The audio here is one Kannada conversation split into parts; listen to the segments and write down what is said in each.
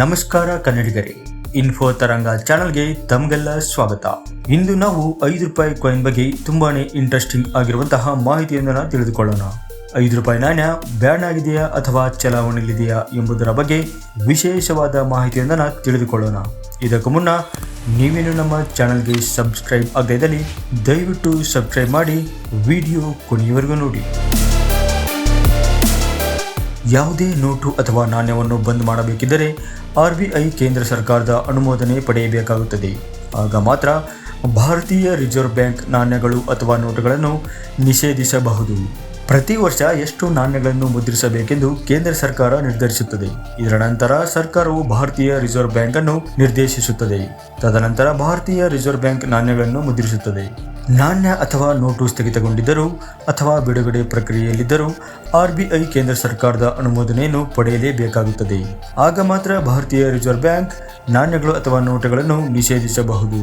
ನಮಸ್ಕಾರ ಕನ್ನಡಿಗರೇ. ಇನ್ಫೋ ತರಂಗ ಚಾನಲ್ಗೆ ತಮಗೆಲ್ಲ ಸ್ವಾಗತ. ಇಂದು ನಾವು ಐದು ರೂಪಾಯಿ ಕಾಯಿನ್ ಬಗ್ಗೆ ತುಂಬಾನೇ ಇಂಟ್ರೆಸ್ಟಿಂಗ್ ಆಗಿರುವಂತಹ ಮಾಹಿತಿಯೊಂದನ್ನು ತಿಳಿದುಕೊಳ್ಳೋಣ. ಐದು ರೂಪಾಯಿ ನಾಣ್ಯ ಬ್ಯಾನ್ ಆಗಿದೆಯಾ ಅಥವಾ ಚಲಾವಣೆಯಲ್ಲಿದೆಯಾ ಎಂಬುದರ ಬಗ್ಗೆ ವಿಶೇಷವಾದ ಮಾಹಿತಿಯೊಂದನ್ನು ತಿಳಿದುಕೊಳ್ಳೋಣ. ಇದಕ್ಕೂ ಮುನ್ನ ನೀವೇನು ನಮ್ಮ ಚಾನಲ್ಗೆ ಸಬ್ಸ್ಕ್ರೈಬ್ ಆಗದೇ ದಯವಿಟ್ಟು ಸಬ್ಸ್ಕ್ರೈಬ್ ಮಾಡಿ ವಿಡಿಯೋ ಕೊನೆಯವರೆಗೂ ನೋಡಿ. ಯಾವುದೇ ನೋಟು ಅಥವಾ ನಾಣ್ಯವನ್ನು ಬಂದ್ ಮಾಡಬೇಕಿದ್ದರೆ ಆರ್ ಬಿ ಐ ಕೇಂದ್ರ ಸರ್ಕಾರದ ಅನುಮೋದನೆ ಪಡೆಯಬೇಕಾಗುತ್ತದೆ. ಆಗ ಮಾತ್ರ ಭಾರತೀಯ ರಿಸರ್ವ್ ಬ್ಯಾಂಕ್ ನಾಣ್ಯಗಳು ಅಥವಾ ನೋಟುಗಳನ್ನು ನಿಷೇಧಿಸಬಹುದು. ಪ್ರತಿ ವರ್ಷ ಎಷ್ಟು ನಾಣ್ಯಗಳನ್ನು ಮುದ್ರಿಸಬೇಕೆಂದು ಕೇಂದ್ರ ಸರ್ಕಾರ ನಿರ್ಧರಿಸುತ್ತದೆ. ಇದರ ನಂತರ ಸರ್ಕಾರವು ಭಾರತೀಯ ರಿಸರ್ವ್ ಬ್ಯಾಂಕ್ ಅನ್ನು ನಿರ್ದೇಶಿಸುತ್ತದೆ. ತದನಂತರ ಭಾರತೀಯ ರಿಸರ್ವ್ ಬ್ಯಾಂಕ್ ನಾಣ್ಯಗಳನ್ನು ಮುದ್ರಿಸುತ್ತದೆ. ನಾಣ್ಯ ಅಥವಾ ನೋಟು ಸ್ಥಗಿತಗೊಂಡಿದ್ದರೂ ಅಥವಾ ಬಿಡುಗಡೆ ಪ್ರಕ್ರಿಯೆಯಲ್ಲಿದ್ದರೂ ಆರ್ಬಿಐ ಕೇಂದ್ರ ಸರ್ಕಾರದ ಅನುಮೋದನೆಯನ್ನು ಪಡೆಯಲೇಬೇಕಾಗುತ್ತದೆ ಆಗ ಮಾತ್ರ ಭಾರತೀಯ ರಿಸರ್ವ್ ಬ್ಯಾಂಕ್ ನಾಣ್ಯಗಳು ಅಥವಾ ನೋಟುಗಳನ್ನು ನಿಷೇಧಿಸಬಹುದು.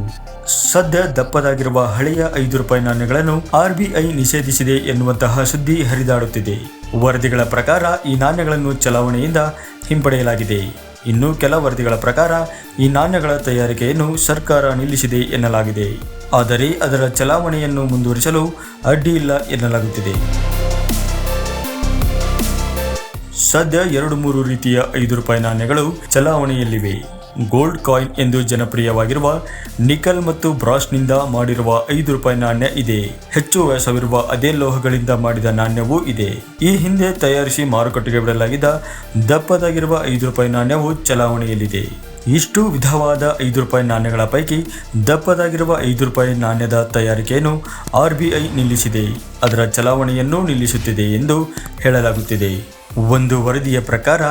ಸದ್ಯ ದಪ್ಪದಾಗಿರುವ ಹಳೆಯ ಐದು ರೂಪಾಯಿ ನಾಣ್ಯಗಳನ್ನು ಆರ್ಬಿಐ ನಿಷೇಧಿಸಿದೆ ಎನ್ನುವಂತಹ ಸುದ್ದಿ ಹರಿದಾಡುತ್ತಿದೆ. ವರದಿಗಳ ಪ್ರಕಾರ ಈ ನಾಣ್ಯಗಳನ್ನು ಚಲಾವಣೆಯಿಂದ ಹಿಂಪಡೆಯಲಾಗಿದೆ. ಇನ್ನು ಕೆಲ ವರದಿಗಳ ಪ್ರಕಾರ ಈ ನಾಣ್ಯಗಳ ತಯಾರಿಕೆಯನ್ನು ಸರ್ಕಾರ ನಿಲ್ಲಿಸಿದೆ ಎನ್ನಲಾಗಿದೆ. ಆದರೆ ಅದರ ಚಲಾವಣೆಯನ್ನು ಮುಂದುವರಿಸಲು ಅಡ್ಡಿಯಿಲ್ಲ ಎನ್ನಲಾಗುತ್ತಿದೆ. ಸದ್ಯ ಎರಡು ಮೂರು ರೀತಿಯ ಐದು ರೂಪಾಯಿ ನಾಣ್ಯಗಳು ಚಲಾವಣೆಯಲ್ಲಿವೆ. ಗೋಲ್ಡ್ ಕಾಯಿನ್ ಎಂದು ಜನಪ್ರಿಯವಾಗಿರುವ ನಿಕಲ್ ಮತ್ತು ಬ್ರಾಸ್ನಿಂದ ಮಾಡಿರುವ ಐದು ರೂಪಾಯಿ ನಾಣ್ಯ ಇದೆ. ಹೆಚ್ಚು ವ್ಯಾಸವಿರುವ ಅದೇ ಲೋಹಗಳಿಂದ ಮಾಡಿದ ನಾಣ್ಯವೂ ಇದೆ. ಈ ಹಿಂದೆ ತಯಾರಿಸಿ ಮಾರುಕಟ್ಟೆಗೆ ಬಿಡಲಾಗಿದ್ದ ದಪ್ಪದಾಗಿರುವ ಐದು ರೂಪಾಯಿ ನಾಣ್ಯವು ಚಲಾವಣೆಯಲ್ಲಿದೆ. ಇಷ್ಟು ವಿಧವಾದ ಐದು ರೂಪಾಯಿ ನಾಣ್ಯಗಳ ಪೈಕಿ ದಪ್ಪದಾಗಿರುವ ಐದು ರೂಪಾಯಿ ನಾಣ್ಯದ ತಯಾರಿಕೆಯನ್ನು ಆರ್ ಬಿ ಐ ನಿಲ್ಲಿಸಿದೆ. ಅದರ ಚಲಾವಣೆಯನ್ನು ನಿಲ್ಲಿಸುತ್ತಿದೆ ಎಂದು ಹೇಳಲಾಗುತ್ತಿದೆ. ಒಂದು ವರದಿಯ ಪ್ರಕಾರ,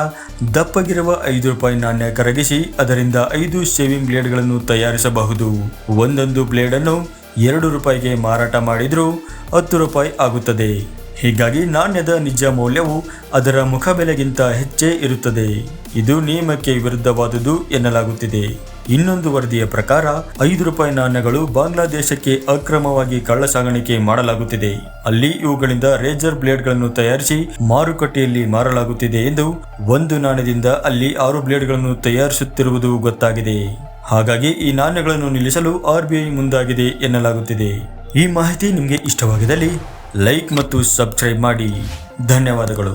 ದಪ್ಪಗಿರುವ ಐದು ರೂಪಾಯಿ ನಾಣ್ಯ ಕರಗಿಸಿ ಅದರಿಂದ ಐದು ಶೇವಿಂಗ್ ಬ್ಲೇಡ್ಗಳನ್ನು ತಯಾರಿಸಬಹುದು. ಒಂದೊಂದು ಬ್ಲೇಡನ್ನು ಎರಡು ರೂಪಾಯಿಗೆ ಮಾರಾಟ ಮಾಡಿದರೂ ಹತ್ತು ರೂಪಾಯಿ ಆಗುತ್ತದೆ. ಹೀಗಾಗಿ ನಾಣ್ಯದ ನಿಜ ಮೌಲ್ಯವು ಅದರ ಮುಖಬೆಲೆಗಿಂತ ಹೆಚ್ಚೇ ಇರುತ್ತದೆ. ಇದು ನಿಯಮಕ್ಕೆ ವಿರುದ್ಧವಾದುದು ಎನ್ನಲಾಗುತ್ತಿದೆ. ಇನ್ನೊಂದು ವರದಿಯ ಪ್ರಕಾರ, ಐದು ರೂಪಾಯಿ ನಾಣ್ಯಗಳು ಬಾಂಗ್ಲಾದೇಶಕ್ಕೆ ಅಕ್ರಮವಾಗಿ ಕಳ್ಳ ಸಾಗಾಣಿಕೆ ಮಾಡಲಾಗುತ್ತಿದೆ. ಅಲ್ಲಿ ಇವುಗಳಿಂದ ರೇಜರ್ ಬ್ಲೇಡ್ಗಳನ್ನು ತಯಾರಿಸಿ ಮಾರುಕಟ್ಟೆಯಲ್ಲಿ ಮಾರಲಾಗುತ್ತಿದೆ ಎಂದು ಒಂದು ನಾಣ್ಯದಿಂದ ಅಲ್ಲಿ ಆರು ಬ್ಲೇಡ್ಗಳನ್ನು ತಯಾರಿಸುತ್ತಿರುವುದು ಗೊತ್ತಾಗಿದೆ. ಹಾಗಾಗಿ ಈ ನಾಣ್ಯಗಳನ್ನು ನಿಲ್ಲಿಸಲು ಆರ್ ಬಿ ಐ ಮುಂದಾಗಿದೆ ಎನ್ನಲಾಗುತ್ತಿದೆ. ಈ ಮಾಹಿತಿ ನಿಮಗೆ ಇಷ್ಟವಾಗಿದ್ದಲ್ಲಿ ಲೈಕ್ ಮತ್ತು ಸಬ್ಸ್ಕ್ರೈಬ್ ಮಾಡಿ ಧನ್ಯವಾದಗಳು